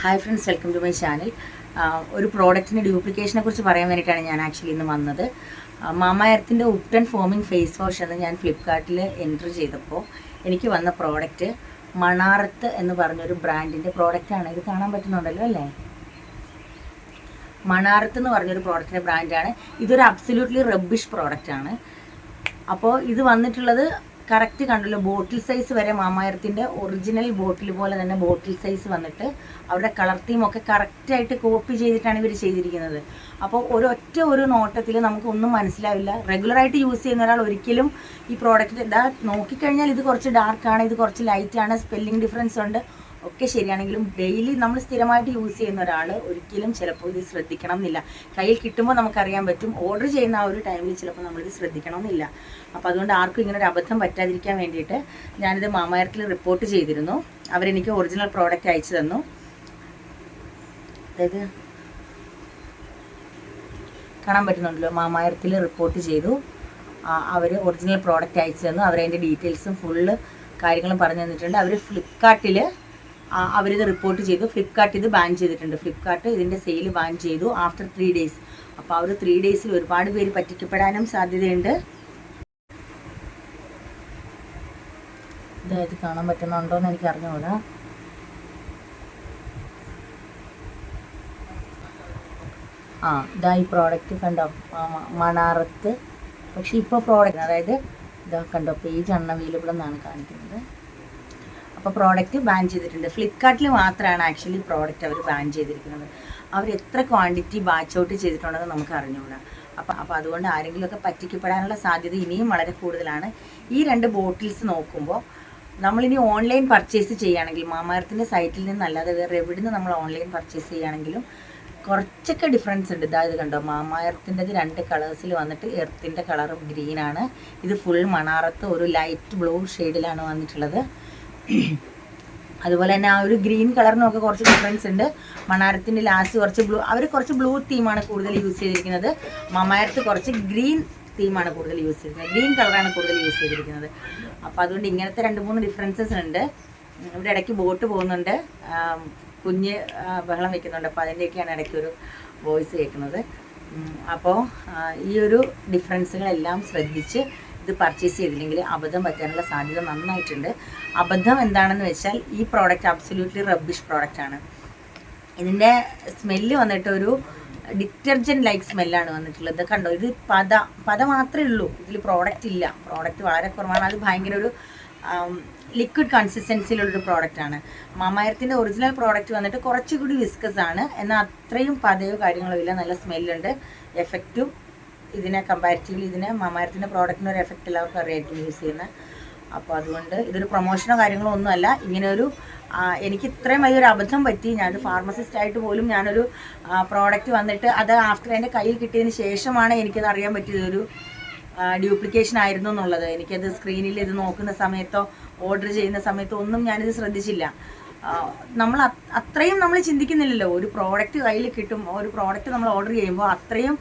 Hi friends welcome to my channel ഒരു പ്രോഡക്റ്റിന്റെ ഡ്യൂപ്ലിക്കേഷനെ കുറിച്ച് പറയാൻ വേണ്ടിയിട്ടാണ് ഞാൻ ആക്ച്വലി ഇന്ന് വന്നത്. മാമായർത്തിന്റെ ഉപ്റ്റൻ ഫോമിംഗ് ഫേസ് വാഷ് എന്ന് ഞാൻ ഫ്ലിപ്കാർട്ടിൽ എന്റർ ചെയ്തപ്പോൾ എനിക്ക് വന്ന പ്രോഡക്റ്റ് മണാർത്ത് എന്ന് പറഞ്ഞൊരു ബ്രാൻഡിന്റെ പ്രോഡക്റ്റാണ് ഇത് കാണാൻ പറ്റുന്നുണ്ടല്ലോ അല്ലേ? മണാർത്ത് എന്ന് പറഞ്ഞൊരു പ്രോഡക്റ്റിന്റെ ബ്രാൻഡാണ് ഇതൊരു അബ്സല്യൂട്ട്ലി റബ്ബിഷ് പ്രോഡക്റ്റാണ് അപ്പോൾ ഇത് വന്നിട്ടുള്ളത് കറക്റ്റ് കണ്ടല്ലോ ബോട്ടിൽ സൈസ് വരെ മാമായിരത്തിന്റെ ഒറിജിനൽ ബോട്ടിൽ പോലെ തന്നെ ബോട്ടിൽ സൈസ് വന്നിട്ട് അവരുടെ കളർ ഒക്കെ കറക്റ്റായിട്ട് കോപ്പി ചെയ്തിട്ടാണ് ഇവർ ചെയ്തിരിക്കുന്നത്. അപ്പോൾ ഒരൊറ്റ ഒരു നോട്ടത്തിൽ നമുക്കൊന്നും മനസ്സിലാവില്ല. റെഗുലറായിട്ട് യൂസ് ചെയ്യുന്ന ഒരാൾ ഒരിക്കലും ഈ പ്രോഡക്റ്റ് ഇതാ നോക്കിക്കഴിഞ്ഞാൽ ഇത് കുറച്ച് ഡാർക്കാണ് ഇത് കുറച്ച് ലൈറ്റാണ് സ്പെല്ലിംഗ് ഡിഫറൻസ് ഉണ്ട്. ഒക്കെ ശരിയാണെങ്കിലും ഡെയിലി നമ്മൾ സ്ഥിരമായിട്ട് യൂസ് ചെയ്യുന്ന ഒരാൾ ഒരിക്കലും ചിലപ്പോൾ ഇത് ശ്രദ്ധിക്കണം എന്നില്ല കയ്യിൽ കിട്ടുമ്പോൾ നമുക്കറിയാൻ പറ്റും. ഓർഡർ ചെയ്യുന്ന ആ ഒരു ടൈമിൽ ചിലപ്പോൾ നമ്മളിത് ശ്രദ്ധിക്കണം എന്നില്ല അപ്പോൾ അതുകൊണ്ട് ആർക്കും ഇങ്ങനെ ഒരു അബദ്ധം പറ്റാതിരിക്കാൻ വേണ്ടിയിട്ട് ഞാനിത് മാമയർത്തിൽ റിപ്പോർട്ട് ചെയ്തിരുന്നു. അവരെനിക്ക് ഒറിജിനൽ പ്രോഡക്റ്റ് അയച്ചു തന്നു. അതായത് കാണാൻ പറ്റുന്നുണ്ടല്ലോ മാമായർത്തിൽ റിപ്പോർട്ട് ചെയ്തു. അവർ ഒറിജിനൽ പ്രോഡക്റ്റ് അയച്ചു തന്നു. അവരതിന്റെ ഡീറ്റെയിൽസും ഫുള്ള് കാര്യങ്ങളും പറഞ്ഞു തന്നിട്ടുണ്ട്. അവർ ഫ്ലിപ്കാർട്ടിൽ അവരിത് റിപ്പോർട്ട് ചെയ്തു. ഫ്ലിപ്കാർട്ട് ഇത് ബാൻ ചെയ്തിട്ടുണ്ട്. ഫ്ലിപ്കാർട്ട് ഇതിന്റെ സെയിൽ ബാൻ ചെയ്തു ആഫ്റ്റർ ത്രീ ഡേയ്സ് അപ്പോൾ അവർ ത്രീ ഡേയ്സിൽ ഒരുപാട് പേര് പറ്റിക്കപ്പെടാനും സാധ്യതയുണ്ട്. ഇതായത് കാണാൻ പറ്റുന്നുണ്ടോ എന്ന് എനിക്ക് അറിഞ്ഞുകൂടാ. ആ ഇതാ ഈ പ്രോഡക്റ്റ് കണ്ടോ? ആ, മണാറത്ത്. പക്ഷെ ഇപ്പോൾ പ്രോഡക്റ്റ് അതായത് ഇതാ കണ്ടോ പേജ് അൺ അവൈലബിൾ എന്നാണ് കാണിക്കുന്നത്. അപ്പോൾ പ്രോഡക്റ്റ് ബാൻ ചെയ്തിട്ടുണ്ട്. ഫ്ലിപ്കാർട്ടിൽ മാത്രമാണ് ആക്ച്വലി പ്രോഡക്റ്റ് അവർ ബാൻ ചെയ്തിരിക്കുന്നത്. അവർ എത്ര ക്വാണ്ടിറ്റി ബാച്ച് ഔട്ട് ചെയ്തിട്ടുണ്ടെന്ന് നമുക്ക് അറിഞ്ഞുകൂടാ അപ്പം അപ്പോൾ അതുകൊണ്ട് ആരെങ്കിലുമൊക്കെ പറ്റിക്കപ്പെടാനുള്ള സാധ്യത ഇനിയും വളരെ കൂടുതലാണ്. ഈ രണ്ട് ബോട്ടിൽസ് നോക്കുമ്പോൾ നമ്മളിനി ഓൺലൈൻ പർച്ചേസ് ചെയ്യുകയാണെങ്കിൽ മാമാരത്തിന്റെ സൈറ്റിൽ നിന്നല്ലാതെ വേറെ എവിടെ നിന്ന് നമ്മൾ ഓൺലൈൻ പർച്ചേസ് ചെയ്യുകയാണെങ്കിലും കുറച്ചൊക്കെ ഡിഫറൻസ് ഉണ്ട്. ഇതാ ഇത് കണ്ടോ? മാമായർത്തിന്റെത് രണ്ട് കളേഴ്സിൽ വന്നിട്ട് എർത്തിന്റെ കളറും ഗ്രീനാണ് ഇത് ഫുൾ മണാറത്ത് ഒരു ലൈറ്റ് ബ്ലൂ ഷെയ്ഡിലാണ് വന്നിട്ടുള്ളത്. അതുപോലെ തന്നെ ആ ഒരു ഗ്രീൻ കളറിനൊക്കെ കുറച്ച് ഡിഫറൻസ് ഉണ്ട്. മണാരത്തിന്റെ ലാസ്റ്റ് കുറച്ച് ബ്ലൂ അവർ കുറച്ച് ബ്ലൂ തീമാണ് കൂടുതൽ യൂസ് ചെയ്തിരിക്കുന്നത്. മമായത്ത് കുറച്ച് ഗ്രീൻ തീമാണ് കൂടുതൽ യൂസ് ചെയ്തിരിക്കുന്നത്. ഗ്രീൻ കളറാണ് കൂടുതൽ യൂസ് ചെയ്തിരിക്കുന്നത്. അപ്പോൾ അതുകൊണ്ട് ഇങ്ങനത്തെ രണ്ട് മൂന്ന് ഡിഫറൻസസ് ഉണ്ട്. ഇവിടെ ഇടയ്ക്ക് ബോട്ട് പോകുന്നുണ്ട്. കുഞ്ഞ് ബഹളം വെക്കുന്നുണ്ട്. അപ്പോൾ അതിന്റെയൊക്കെയാണ് ഇടയ്ക്ക് ഒരു വോയിസ് കേൾക്കുന്നത്. അപ്പോൾ ഈ ഒരു ഡിഫറൻസുകളെല്ലാം ശ്രദ്ധിച്ച് ഇത് പർച്ചേസ് ചെയ്തില്ലെങ്കിൽ അബദ്ധം പറ്റാനുള്ള സാധ്യത നന്നായിട്ടുണ്ട്. അബദ്ധം എന്താണെന്ന് വെച്ചാൽ ഈ പ്രോഡക്റ്റ് അബ്സല്യൂട്ട്ലി റബ്ബിഷ് പ്രോഡക്റ്റ് ആണ്. ഇതിന്റെ സ്മെല്ല് വന്നിട്ട് ഒരു ഡിറ്റർജന്റ് ലൈക്ക് സ്മെല്ലാണ് വന്നിട്ടുള്ളത്. കണ്ടോ? ഇത് പത പത മാത്രമേ ഉള്ളൂ. ഇതിൽ പ്രോഡക്റ്റ് ഇല്ല. പ്രോഡക്റ്റ് വളരെ കുറവാണ്. അത് ഭയങ്കര ഒരു ലിക്വിഡ് കൺസിസ്റ്റൻസിയിലുള്ളൊരു പ്രോഡക്റ്റാണ് ആണ്. മാമായത്തിന്റെ ഒറിജിനൽ പ്രോഡക്റ്റ് വന്നിട്ട് കുറച്ചുകൂടി വിസ്കസ് ആണ്. എന്നാൽ അത്രയും പതയോ കാര്യങ്ങളോ ഇല്ല. നല്ല സ്മെല്ലുണ്ട് എഫക്റ്റും ഇതിനെ കമ്പാരിറ്റീവ്ലി ഇതിനെ മാമാരത്തിന്റെ പ്രോഡക്റ്റിന് ഒരു എഫക്റ്റ് എല്ലാവർക്കും അറിയായിട്ട് യൂസ് ചെയ്യുന്നത് അപ്പോൾ അതുകൊണ്ട് ഇതൊരു പ്രൊമോഷനോ കാര്യങ്ങളോ ഒന്നുമല്ല. ഇങ്ങനെയൊരു എനിക്ക് ഇത്രയും വലിയൊരു അബദ്ധം പറ്റി. ഞാനൊരു ഫാർമസിസ്റ്റ് ആയിട്ട് പോലും ഞാനൊരു പ്രോഡക്റ്റ് വന്നിട്ട് അത് ആഫ്റ്റർ എന്റെ കയ്യിൽ കിട്ടിയതിന് ശേഷമാണ് എനിക്കത് അറിയാൻ പറ്റിയത് ഒരു ഡ്യൂപ്ലിക്കേഷൻ ആയിരുന്നു എന്നുള്ളത്. എനിക്കത് സ്ക്രീനിൽ ഇത് നോക്കുന്ന സമയത്തോ ഓർഡർ ചെയ്യുന്ന സമയത്തോ ഒന്നും ഞാനിത് ശ്രദ്ധിച്ചില്ല. നമ്മൾ അത്- അത്രയും നമ്മൾ ചിന്തിക്കുന്നില്ലല്ലോ. ഒരു പ്രോഡക്റ്റ് കയ്യിൽ കിട്ടും ഒരു പ്രോഡക്റ്റ് നമ്മൾ ഓർഡർ ചെയ്യുമ്പോൾ അത്രയും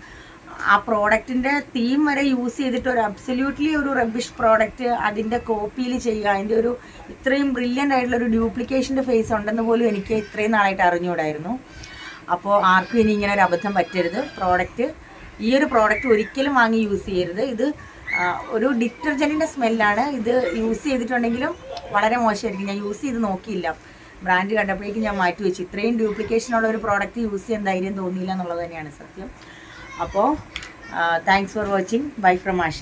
ആ പ്രോഡക്റ്റിന്റെ തീം വരെ യൂസ് ചെയ്തിട്ട് ഒരു അബ്സല്യൂട്ട്ലി ഒരു റബ്ബിഷ് പ്രോഡക്റ്റ് അതിന്റെ കോപ്പിയിൽ ചെയ്യുക. അതിന്റെ ഒരു ഇത്രയും ബ്രില്യന്റ് ആയിട്ടുള്ള ഒരു ഡ്യൂപ്ലിക്കേഷന്റെ ഫേസ് ഉണ്ടെന്ന് പോലും എനിക്ക് ഇത്രയും നാളായിട്ട് അറിഞ്ഞുകൂടായിരുന്നു. അപ്പോൾ ആർക്കും ഇനി ഇങ്ങനെ ഒരു അബദ്ധം പറ്റരുത്. പ്രോഡക്റ്റ് ഈ ഒരു പ്രോഡക്റ്റ് ഒരിക്കലും വാങ്ങി യൂസ് ചെയ്യരുത്. ഇത് ഒരു ഡിറ്റർജന്റിന്റെ സ്മെല്ലാണ് ഇത് യൂസ് ചെയ്തിട്ടുണ്ടെങ്കിലും വളരെ മോശമായിരിക്കും. ഞാൻ യൂസ് ചെയ്ത് നോക്കിയില്ല. ബ്രാൻഡ് കണ്ടപ്പോഴേക്കും ഞാൻ മാറ്റി വെച്ചു. ഇത്രയും ഡ്യൂപ്ലിക്കേഷനുള്ള ഒരു പ്രോഡക്റ്റ് യൂസ് ചെയ്യാൻ ധൈര്യം തോന്നിയില്ല എന്നുള്ളത് തന്നെയാണ് സത്യം. അപ്പോൾ thanks for watching bye from Asha